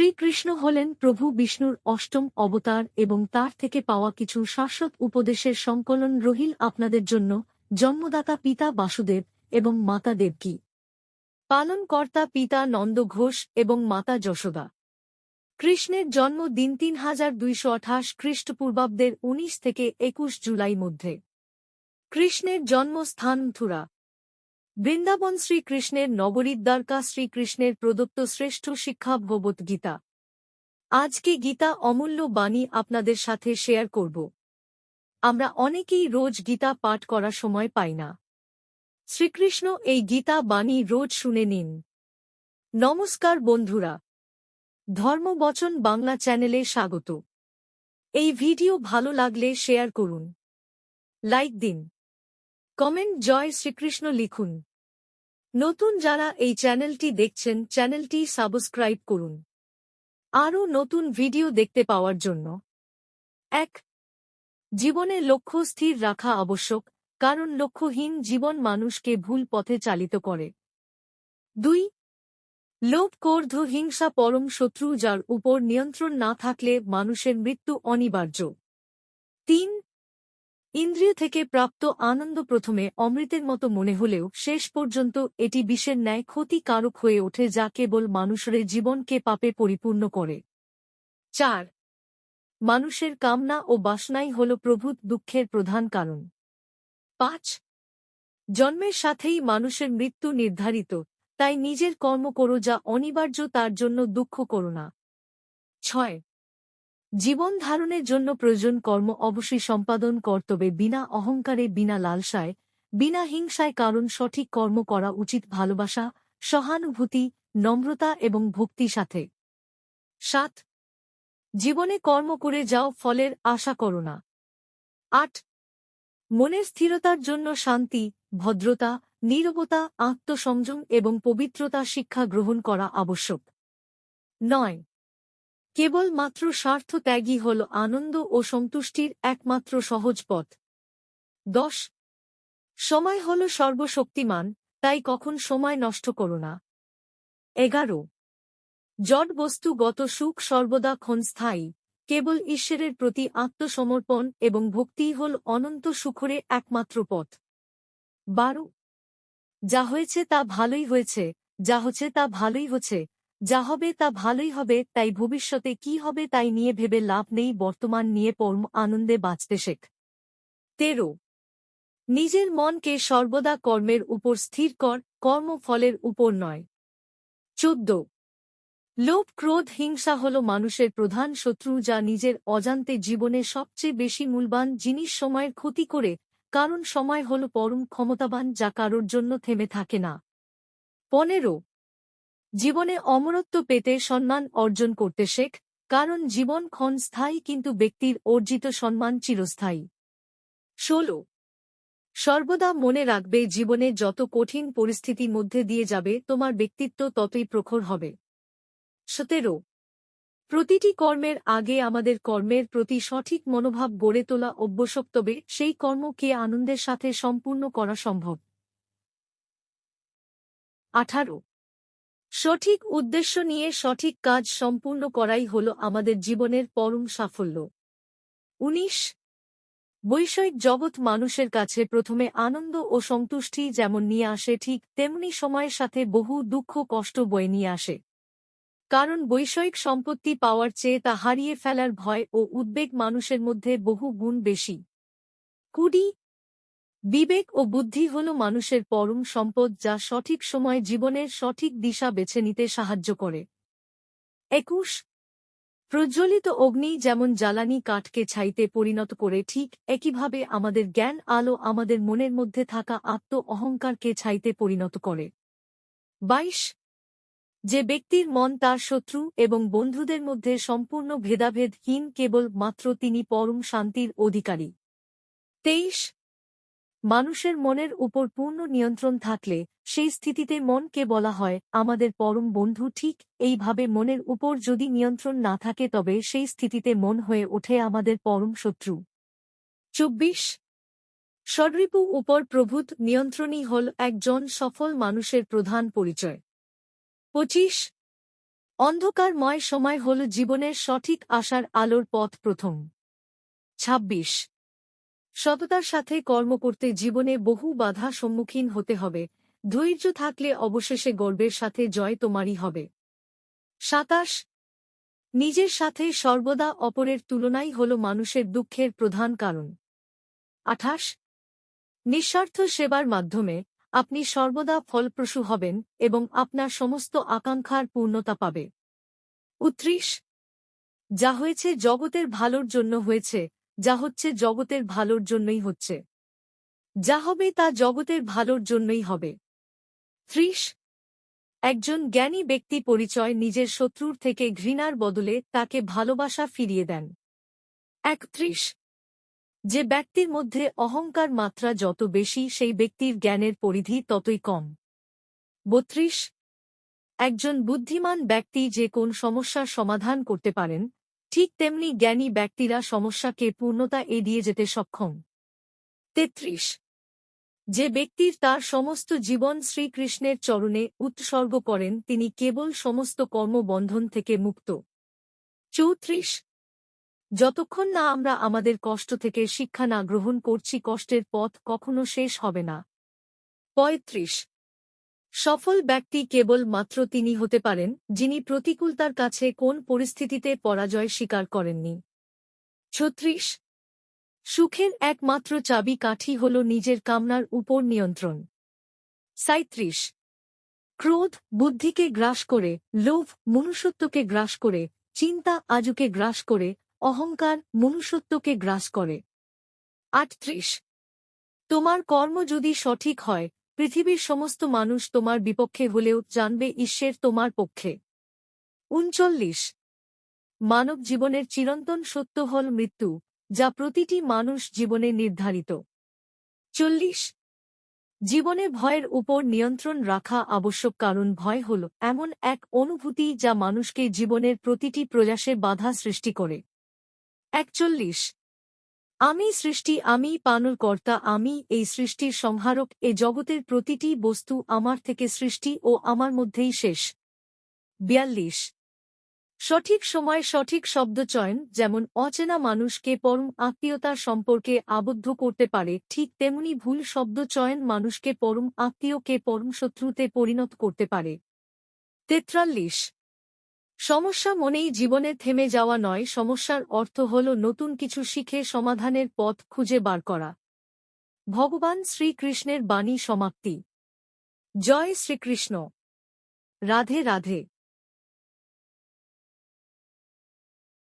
শ্রীকৃষ্ণ হলেন প্রভু বিষ্ণুর অষ্টম অবতার এবং তার থেকে পাওয়া কিছু শাশ্বত উপদেশের সংকলন রহিল আপনাদের জন্য, জন্মদাতা পিতা বাসুদেব এবং মাতা দেবকী। পালনকর্তা পিতা নন্দ ঘোষ এবং মাতা যশোদা। কৃষ্ণের জন্ম দিন তিন হাজার দুইশো আঠাশ খ্রিস্টপূর্বাব্দের উনিশ থেকে একুশ জুলাই মধ্যে। কৃষ্ণের জন্মস্থান থুরা বৃন্দাবন শ্রীকৃষ্ণের নবরীত দ্বারকা শ্রীকৃষ্ণের প্রদত্ত শ্রেষ্ঠ শিক্ষা ভগবত গীতা। আজকে গীতা অমূল্য বাণী আপনাদের সাথে শেয়ার করব? আমরা অনেকেই রোজ গীতা পাঠ করার সময় পাই না। শ্রীকৃষ্ণ এই গীতা বাণী রোজ শুনে নিন। নমস্কার বন্ধুরা। ধর্মবচন বাংলা চ্যানেলে স্বাগত। এই ভিডিও ভালো লাগলে শেয়ার করুন। লাইক দিন। কমেন্ট জয় শ্রীকৃষ্ণ লিখুন। নতুন যারা এই চ্যানেলটি দেখছেন, চ্যানেলটি সাবস্ক্রাইব করুন। আরও নতুন ভিডিও দেখতে পাওয়ার জন্য। এক, জীবনে লক্ষ্য স্থির রাখা আবশ্যক, কারণ লক্ষ্যহীন জীবন মানুষকে ভুল পথে চালিত করে। দুই, লোভ, ক্রোধ, হিংসা পরম শত্রু যার উপর নিয়ন্ত্রণ না থাকলে মানুষের মৃত্যু অনিবার্য। তিন ইন্দ্রিয় থেকে প্রাপ্ত আনন্দ প্রথমে অমৃতের মতো মনে হলেও শেষ পর্যন্ত এটি বিষের ন্যায় ক্ষতিকারক হয়ে ওঠে যা কেবল মানুষের জীবনকে পাপে পরিপূর্ণ করে। চার, মানুষের কামনা ও বাসনাই হল প্রভূত দুঃখের প্রধান কারণ। পাঁচ, জন্মের সাথেই মানুষের মৃত্যু নির্ধারিত, তাই নিজের কর্ম করো যা অনিবার্য তার জন্য দুঃখ করো না। ছয় জীবন ধারণের জন্য প্রয়োজন কর্ম অবশ্যই সম্পাদন কর্তব্যে বিনা অহংকারে, বিনা লালসায়, বিনা হিংসায় কারণ সঠিক কর্ম করা উচিত ভালোবাসা, সহানুভূতি, নম্রতা এবং ভক্তি সাথে। সাত, জীবনে কর্ম করে যাও, ফলের আশা করো না। আট, মনের স্থিরতার জন্য শান্তি, ভদ্রতা, নীরবতা, আত্মসংযম এবং পবিত্রতা শিক্ষা গ্রহণ করা আবশ্যক। নয় কেবলমাত্র স্বার্থ ত্যাগই হল আনন্দ ও সন্তুষ্টির একমাত্র সহজ পথ। দশ। সময় হল সর্বশক্তিমান, তাই কখন সময় নষ্ট করো না। এগারো। জড বস্তুগত সুখ সর্বদা ক্ষণস্থায়ী, কেবল ঈশ্বরের প্রতি আত্মসমর্পণ এবং ভক্তিই হল অনন্ত সুখরে একমাত্র পথ। বারো। যা হয়েছে তা ভালোই হয়েছে, যা হচ্ছে তা ভালোই হচ্ছে যা হবে তা ভালোই হবে, তাই ভবিষ্যতে কি হবে তাই নিয়ে ভেবে লাভ নেই, বর্তমান নিয়ে পরম আনন্দে বাঁচতে শেখ। তেরো। নিজের মনকে সর্বদা কর্মের উপর স্থির কর কর্মফলের উপর নয়। চোদ্দ। লোভ, ক্রোধ, হিংসা হল মানুষের প্রধান শত্রু যা নিজের অজান্তে জীবনে সবচেয়ে বেশি মূলবান জিনিস সময়ের ক্ষতি করে, কারণ সময় হল পরম ক্ষমতাবান যা কারোর জন্য থেমে থাকে না। পনেরো। জীবনে অমরত্ব পেতে সম্মান অর্জন করতে শেখ, কারণ জীবন ক্ষণ স্থায়ী কিন্তু ব্যক্তির অর্জিত সম্মান চিরস্থায়ী। ষোলো। সর্বদা মনে রাখবে জীবনে যত কঠিন পরিস্থিতির মধ্যে দিয়ে যাবে, তোমার ব্যক্তিত্ব ততই প্রখর হবে। সতেরো। প্রতিটি কর্মের আগে আমাদের কর্মের প্রতি সঠিক মনোভাব গড়ে তোলা অভ্যসক তবে সেই কর্মকে আনন্দের সাথে সম্পূর্ণ করা সম্ভব। আঠারো। সঠিক উদ্দেশ্য নিয়ে সঠিক কাজ সম্পূর্ণ করাই হল আমাদের জীবনের পরম সাফল্য। উনিশ। বৈষয়িক জগৎ মানুষের কাছে প্রথমে আনন্দ ও সন্তুষ্টি যেমন নিয়ে আসে, ঠিক তেমনি সময়ের সাথে বহু দুঃখ, কষ্ট বয়ে নিয়ে আসে। কারণ বৈষয়িক সম্পত্তি পাওয়ার চেয়ে তা হারিয়ে ফেলার ভয় ও উদ্বেগ মানুষের মধ্যে বহু গুণ বেশি। কুড়ি। বিবেক ও বুদ্ধি হল মানুষের পরম সম্পদ যা সঠিক সময় জীবনের সঠিক দিশা বেছে নিতে সাহায্য করে। একুশ, প্রজ্বলিত অগ্নি যেমন জ্বালানি কাঠকে ছাইতে পরিণত করে, ঠিক একইভাবে আমাদের জ্ঞান আলো আমাদের মনের মধ্যে থাকা আত্ম অহংকারকে ছাইতে পরিণত করে। বাইশ, যে ব্যক্তির মন তার শত্রু এবং বন্ধুদের মধ্যে সম্পূর্ণ ভেদাভেদহীন কেবল মাত্র তিনি পরম শান্তির অধিকারী। তেইশ মানুষের মনের উপর পূর্ণ নিয়ন্ত্রণ থাকলে, সেই স্থিতিতে মনকে বলা হয়, আমাদের পরম বন্ধু ঠিক এইভাবে মনের উপর যদি নিয়ন্ত্রণ না থাকে তবে সেই স্থিতিতে মন হয়ে ওঠে আমাদের পরম শত্রু। চব্বিশ ষডরিপু উপর প্রভূত নিয়ন্ত্রণই হল একজন সফল মানুষের প্রধান পরিচয়। পঁচিশ অন্ধকারময় সময় হল জীবনের সঠিক আশার আলোর পথ প্রথম। ২৬ সততার সাথে কর্ম করতে জীবনে বহু বাধা সম্মুখীন হতে হবে। ধৈর্য থাকলে অবশেষে গর্বের সাথে জয় তোমারই হবে। সাতাশ, নিজের সাথে সর্বদা অপরের তুলনাই হল মানুষের দুঃখের প্রধান কারণ। আঠাশ, নিঃস্বার্থ সেবার মাধ্যমে আপনি সর্বদা ফলপ্রসূ হবেন এবং আপনার সমস্ত আকাঙ্ক্ষার পূর্ণতা পাবে। উত্রিশ যা হয়েছে জগতের ভালোর জন্য হয়েছে যা হচ্ছে জগতের ভালোর জন্যই হচ্ছে। যা হবে তা জগতের ভালোর জন্যই হবে। ত্রিশ, একজন জ্ঞানী ব্যক্তি পরিচয় নিজের শত্রুর থেকে ঘৃণার বদলে তাকে ভালোবাসা ফিরিয়ে দেন। একত্রিশ যে ব্যক্তির মধ্যে অহংকার মাত্রা যত বেশি সেই ব্যক্তির জ্ঞানের পরিধি ততই কম। বত্রিশ, একজন বুদ্ধিমান ব্যক্তি যে কোন সমস্যার সমাধান করতে পারেন ঠিক তেমনি জ্ঞানী ব্যক্তিরা সমস্যাকে পূর্ণতা এড়িয়ে যেতে সক্ষম। তেত্রিশ। যে ব্যক্তির তার সমস্ত জীবন শ্রীকৃষ্ণের চরণে উৎসর্গ করেন, তিনি কেবল সমস্ত কর্মবন্ধন থেকে মুক্ত। চৌত্রিশ। যতক্ষণ না আমরা আমাদের কষ্ট থেকে শিক্ষা না গ্রহণ করছি, কষ্টের পথ কখনো শেষ হবে না। পঁয়ত্রিশ। সফল ব্যক্তি কেবল মাত্র তিনি হতে পারেন, যিনি প্রতিকূলতার কাছে কোন পরিস্থিতিতে পরাজয় স্বীকার করেননি। ছত্রিশ। সুখের একমাত্র চাবি কাঠি হল নিজের কামনার উপর নিয়ন্ত্রণ। সাঁত্রিশ ক্রোধ বুদ্ধিকে গ্রাস করে, লোভ মনুষ্যত্বকে গ্রাস করে, চিন্তা আজুকে গ্রাস করে, অহংকার মনুষ্যত্বকে গ্রাস করে। আটত্রিশ। তোমার কর্ম যদি সঠিক হয় পৃথিবীর সমস্ত মানুষ তোমার বিপক্ষে হলেও জানবে ঈশ্বর তোমার পক্ষে। উনচল্লিশ। মানব জীবনের চিরন্তন সত্য হল মৃত্যু, যা প্রতিটি মানুষ জীবনে নির্ধারিত। চল্লিশ। জীবনে ভয়ের উপর নিয়ন্ত্রণ রাখা আবশ্যক কারণ ভয় হল এমন এক অনুভূতি যা মানুষকে জীবনের প্রতিটি প্রয়াসে বাধা সৃষ্টি করে। একচল্লিশ। আমি সৃষ্টি, আমি পানুর কর্তা আমি এই সৃষ্টির সংহারক, এ জগতের প্রতিটি বস্তু আমার থেকে সৃষ্টি ও আমার মধ্যেই শেষ। বিয়াল্লিশ। সঠিক সময়, সঠিক শব্দ চয়ন, যেমন অচেনা মানুষকে পরম আত্মীয়তার সম্পর্কে আবদ্ধ করতে পারে, ঠিক তেমনি ভুল শব্দ চয়ন মানুষকে পরম আত্মীয়কে পরম শত্রুতে পরিণত করতে পারে। তেত্রাল্লিশ। সমস্যা মনেই জীবনে থেমে যাওয়া নয়, সমস্যার অর্থ হল নতুন কিছু শিখে সমাধানের পথ খুঁজে বার করা। ভগবান শ্রীকৃষ্ণের বাণী সমাপ্তি। জয় শ্রীকৃষ্ণ। রাধে রাধে।